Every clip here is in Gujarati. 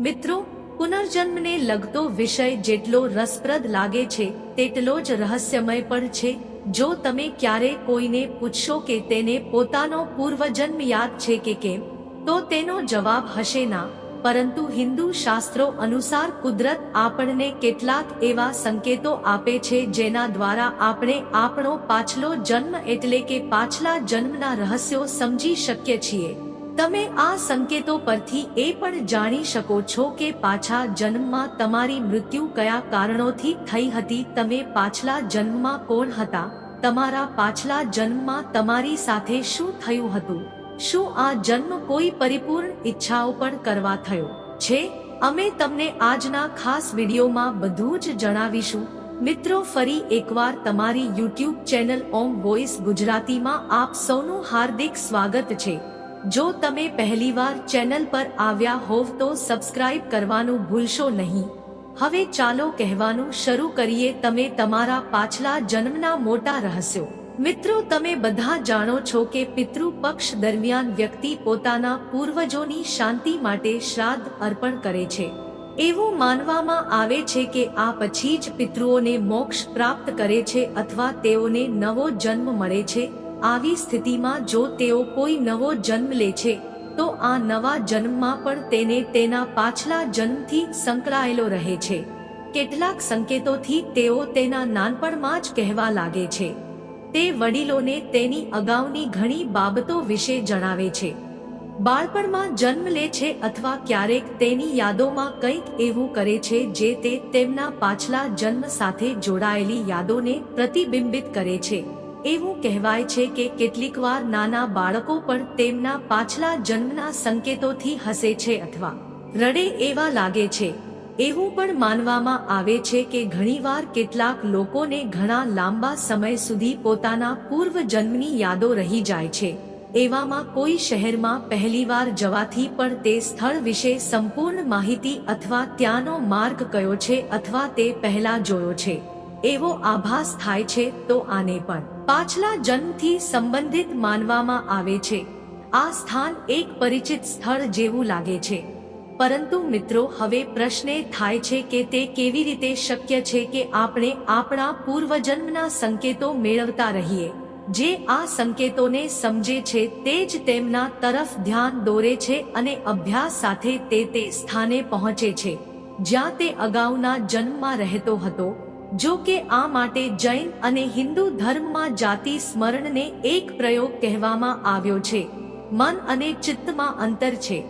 મિત્રો, પુનર્જન્મને લગતો વિષય જેટલો રસપ્રદ લાગે છે, તેટલો જ રહસ્યમય પણ છે. જો તમે ક્યારે કોઈને પૂછશો કે તેને પોતાનો પૂર્વજન્મ યાદ છે કે કેમ, તો તેનો જવાબ હશે ના. પરંતુ હિન્દુ શાસ્ત્રો અનુસાર કુદરત આપણને કેટલાક એવા સંકેતો આપે છે જેના દ્વારા આપણે આપણો પાછલો જન્મ એટલે કે પાછલા જન્મના રહસ્યો સમજી શકીએ છીએ. તમે આ સંકેતો પરથી એ પણ જાણી શકો છો કે પાછા જન્મમાં તમારી મૃત્યુ કયા કારણોથી થઈ હતી, તમે પાછલા જન્મમાં કોણ હતા, તમારા પાછલા જન્મમાં તમારી સાથે શું થયું હતું, શું આ જન્મ કોઈ પરિપૂર્ણ ઈચ્છાઓ પણ કરવા થયો, છે, અમે તમને આજના ખાસ વિડીયોમાં બધું જ જણાવીશું. મિત્રો, ફરી એકવાર તમારી યુટ્યુબ ચેનલ ઓમ વોઇસ ગુજરાતીમાં આપ સૌનું હાર્દિક સ્વાગત છે. જો તમે પહેલીવાર ચેનલ પર આવ્યા હોવ તો સબસ્ક્રાઇબ કરવાનું ભૂલશો નહીં. હવે ચાલો કહેવાનું શરૂ કરીએ તમે તમારા પાછલા જન્મના મોટા રહસ્યો. મિત્રો, તમે બધા જાણો છો કે પિતૃ પક્ષ દરમિયાન વ્યક્તિ પોતાના પૂર્વજોની શાંતિ માટે શ્રાદ્ધ અર્પણ કરે છે. એવું માનવામાં આવે છે કે આ પછી જ પિતૃઓને મોક્ષ પ્રાપ્ત કરે છે અથવા તેઓને નવો જન્મ મળે છે. આવી સ્થિતિમાં જો તેઓ કોઈ નવો જન્મ લે છે, તો આ નવા જન્મમાં પણ તેને તેના પાછલા જન્મથી સંકળાયેલો રહે છે. કેટલાક સંકેતોથી તેઓ તેના નાનપણમાં જ કહેવા લાગે છે. તે વડીલોને તેની અગાઉની ઘણી બાબતો વિશે જણાવે છે. બાળપણમાં જન્મ લે છે અથવા ક્યારેક તેની યાદોમાં કંઈક એવું કરે છે જે તે તેમના પાછલા જન્મ સાથે જોડાયેલી યાદોને પ્રતિબિંબિત કરે છે. એવું કહેવાય છે કે કેટલીકવાર નાના બાળકો પણ તેમના પાછલા જન્મના સંકેતોથી હસે છે અથવા રડે એવા લાગે છે. એવું પણ માનવામાં આવે છે કે ઘણીવાર કેટલાક લોકોને ઘણા લાંબા સમય સુધી પોતાના પૂર્વ જન્મની યાદો રહી જાય છે. એવામાં કોઈ શહેરમાં પહેલીવાર જવાથી પણ તે સ્થળ વિશે સંપૂર્ણ માહિતી અથવા ત્યાંનો માર્ગ કયો છે અથવા તે પહેલા જોયો છે. એવો આભાસ થાય છે તો આને પણ. પાછલા જન્મથી સંબંધિત માનવામાં આવે છે. આ સ્થાન એક પરિચિત સ્થળ જેવું લાગે છે. પરંતુ મિત્રો, હવે પ્રશ્ન થાય છે કે તે કેવી રીતે શક્ય છે કે આપણે આપણા પૂર્વજન્મના સંકેતો મેળવતા રહીએ. જે આ સંકેતોને સમજે છે તે જ તેમના તરફ ધ્યાન દોરે છે અને અભ્યાસ સાથે તે તે સ્થાને પહોંચે છે. જ્યાં તે અગાઉના જન્મમાં રહેતો હતો જો કે આ માટે જૈન અને હિન્દુ ધર્મમાં જાતિ સ્મરણને એક પ્રયોગ કહેવામાં આવ્યો છે. મન અને ચિત્તમાં અંતર છે.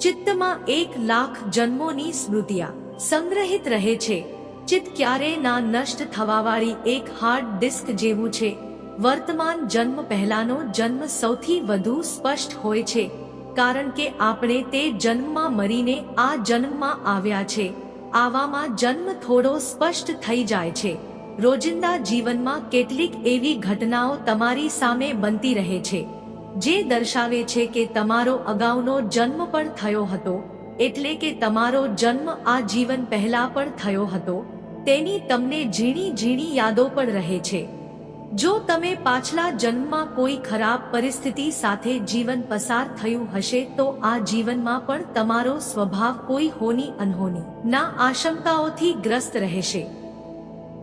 ચિત્તમાં એક લાખ જન્મોની સ્મૃતિયા સંગ્રહિત રહે છે. ચિત્ત ક્યારેય ના નષ્ટ થવાવાળી એક હાર્ડ ડિસ્ક જેવું છે. વર્તમાન જન્મ પહેલાનો જન્મ સૌથી વધુ સ્પષ્ટ હોય છે. કારણ કે આપણે તે જન્મમાં મરીને આ જન્મમાં આવ્યા છે. આવામાં જન્મ થોડો સ્પષ્ટ થઈ જાય છે. રોજિંદા જીવનમાં કેટલીક એવી ઘટનાઓ તમારી સામે બનતી રહે છે, જે દર્શાવે છે કે તમારો અગાઉનો જન્મ પણ થયો હતો, એટલે કે તમારો જન્મ આ જીવન પહેલા પણ થયો હતો. તેની તમને ઝીણી ઝીણી યાદો પણ રહે છે. જો તમે પાછલા જન્મમાં કોઈ ખરાબ પરિસ્થિતિ સાથે જીવન પસાર થયું હશે, તો આ જીવનમાં પણ તમારો સ્વભાવ કોઈ હોની અનહોની, ના આશંકાઓથી ગ્રસ્ત રહેશે.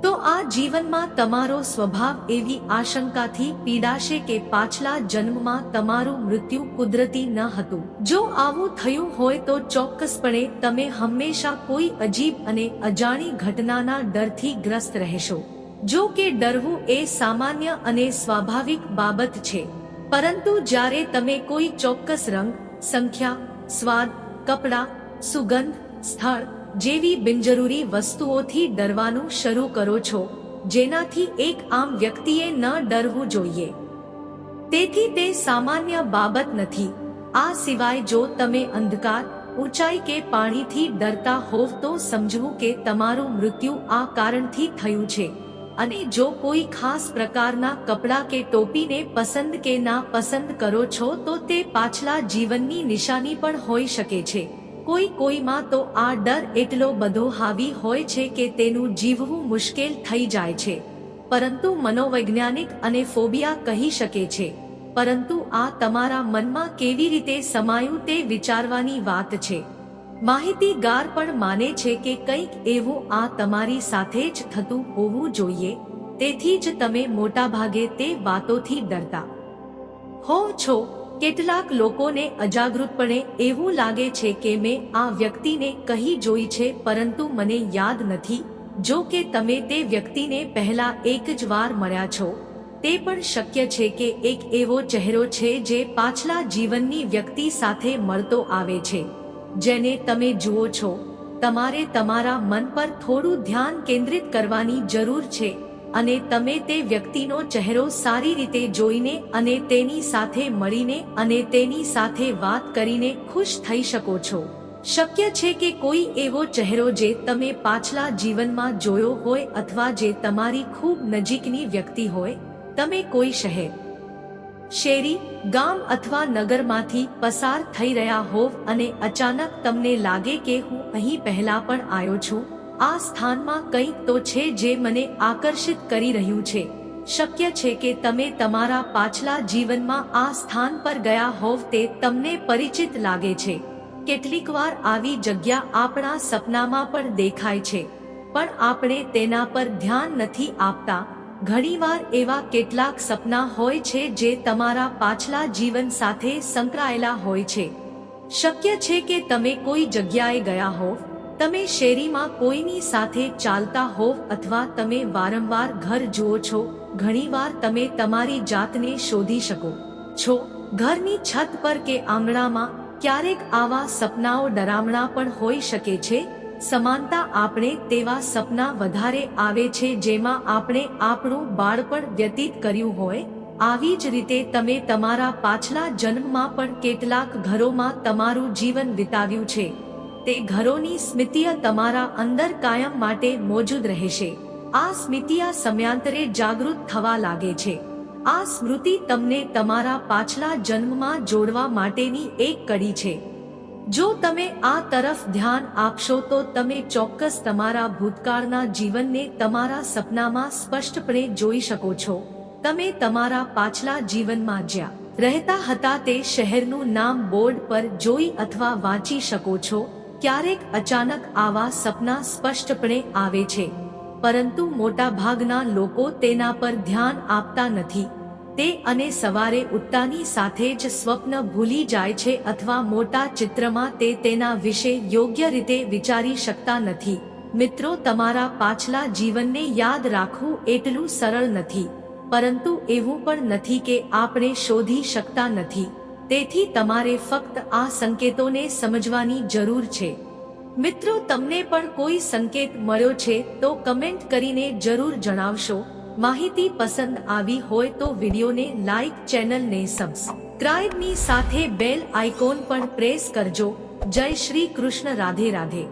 તો આ જીવનમાં તમારો સ્વભાવ એવી આશંકાથી પીડાશે કે પાછલા જન્મમાં તમારું મૃત્યુ કુદરતી ન હતું. જો આવું થયું હોય, તો ચોક્કસપણે તમે હંમેશા કોઈ અજીબ અને અજાણી ઘટનાના ડરથી ગ્રસ્ત રહેશો. જો કે ડરવું એ સામાન્ય અને સ્વાભાવિક બાબત છે. પરંતુ જ્યારે તમે કોઈ ચોક્કસ રંગ, સંખ્યા, સ્વાદ, કપડા, સુગંધ, સ્થળ જેવી બિનજરૂરી વસ્તુઓથી ડરવાનું શરૂ કરો છો, જેનાથી એક આમ વ્યક્તિએ ન ડરવું જોઈએ. તેથી તે સામાન્ય બાબત નથી. આ સિવાય જો તમે અંધકાર, ઊંચાઈ કે પાણીથી ડરતા હોવ તો સમજવું કે તમારું મૃત્યુ આ કારણથી થયું છે. અને જો કોઈ ખાસ પ્રકારના કપડાં કે ટોપીને પસંદ કે ના પસંદ કરો છો, તો તે પાછલા જીવનની નિશાની પણ હોઈ શકે છે. કોઈ કોઈમાં તો આ ડર એટલો બધો હાવી હોય છે કે તેનું જીવવું મુશ્કેલ થઈ જાય છે. પરંતુ મનોવૈજ્ઞાનિક અને ફોબિયા કહી શકે છે. પરંતુ આ તમારા મનમાં કેવી રીતે સમાયું તે વિચારવાની વાત છે. માહિતીગાર પણ માને છે કે કંઈક એવું આ તમારી સાથે જ થતું હોવું જોઈએ, તેથી જ તમે મોટાભાગે તે વાતોથી ડરતા. હોવ છો, કેટલાક લોકોને અજાગૃતપણે એવું લાગે છે કે મેં આ વ્યક્તિને કહી જોઈ છે, પરંતુ મને યાદ નથી, જો કે તમે તે વ્યક્તિને પહેલા એક જ વાર મળ્યા છો. તે પણ શક્ય છે કે એક એવો ચહેરો છે જે પાછલા જીવનની વ્યક્તિ સાથે મળતો આવે છે. જેને તમે જુઓ છો, તમારે તમારા મન પર થોડું ધ્યાન કેન્દ્રિત કરવાની જરૂર છે અને તમે તે વ્યક્તિનો ચહેરો સારી રીતે જોઈને અને તેની સાથે મળીને અને તેની સાથે વાત કરીને ખુશ થઈ શકો છો. શક્ય છે કે કોઈ એવો ચહેરો જે તમે પાછલા જીવનમાં જોયો હોય અથવા જે તમારી ખૂબ નજીકની વ્યક્તિ હોય, તમે કોઈ શહેર શેરી, ગામ અથવા નગરમાંથી પસાર થઈ રહ્યા હોવ અને અચાનક તમને લાગે કે હું અહીં પહેલા પણ આવ્યો છું, આ સ્થાનમાં કંઈક તો છે જે મને આકર્ષિત કરી રહ્યું છે. શક્ય છે કે તમે તમારા પાછલા જીવનમાં આ સ્થાન પર ગયા હોવ તે તમને પરિચિત લાગે છે. કેટલીકવાર આવી જગ્યા આપણા સપનામાં પણ દેખાય છે, પણ આપણે તેના પર ધ્યાન નથી આપતા. ઘણીવાર એવા કેટલાક સપના હોય છે જે તમારા પાછલા જીવન સાથે સંકળાયેલા હોય છે. શક્ય છે કે તમે કોઈ જગ્યાએ ગયા હોવ તમે શેરીમાં કોઈની સાથે ચાલતા હોવ અથવા તમે વારંવાર ઘર જુઓ છો, ઘણીવાર તમે તમારી જાતને શોધી શકો છો. ઘરની છત પર કે આંગણામાં ક્યારેક આવા સપનાઓ ડરામણા પણ હોઈ શકે છે સમાનતા આપણે તેવા સપના વધારે આવે છે જેમાં આપણે આપણું બાળપણ વ્યતીત કર્યું હોય, આવી જ રીતે તમે તમારા પાછલા જન્મમાં પણ કેટલાક ઘરોમાં તમારું જીવન વિતાવ્યું છે. તે ઘરોની સ્મૃતિઓ તમારા અંદર કાયમ માટે મોજૂદ રહેશે. આ સ્મૃતિઓ સમયાંતરે જાગૃત થવા લાગે છે. આ સ્મૃતિ તમને તમારા પાછલા જન્મમાં જોડવા માટેની એક કડી છે. જો તમે આ તરફ ધ્યાન આપશો તો તમે ચોક્કસ તમારા ભૂતકાળના જીવનને તમારા સપનામાં સ્પષ્ટપણે જોઈ શકો છો. તમે તમારા પાછલા જીવનમાં જ્યાં રહેતા હતા તે શહેરનું નામ બોર્ડ પર જોઈ અથવા વાંચી શકો છો. ક્યારેક અચાનક આવા સપના સ્પષ્ટપણે આવે છે. પરંતુ મોટાભાગના લોકો તેના પર ધ્યાન આપતા નથી. તે અને સવારે ઉઠતાની સાથે જ સ્વપ્ન ભૂલી જાય છે અથવા મોટા ચિત્રમાં તે તેના વિશે યોગ્ય રીતે વિચારી શકતા નથી. મિત્રો, તમારા પાછલા જીવનને યાદ રાખવું એટલું સરળ નથી. પરંતુ એવું પણ નથી કે આપણે શોધી શકતા નથી. તેથી તમારે ફક્ત આ સંકેતોને સમજવાની જરૂર છે. મિત્રો, તમને પણ કોઈ સંકેત મળ્યો છે તો કમેન્ટ કરીને જરૂર જણાવશો. માહિતી પસંદ આવી હોય તો વિડીયોને લાઇક ચેનલને સબસ્ક્રાઇબની સાથે બેલ આઇકોન પણ પ્રેસ કરજો. જય શ્રી કૃષ્ણ, રાધે રાધે.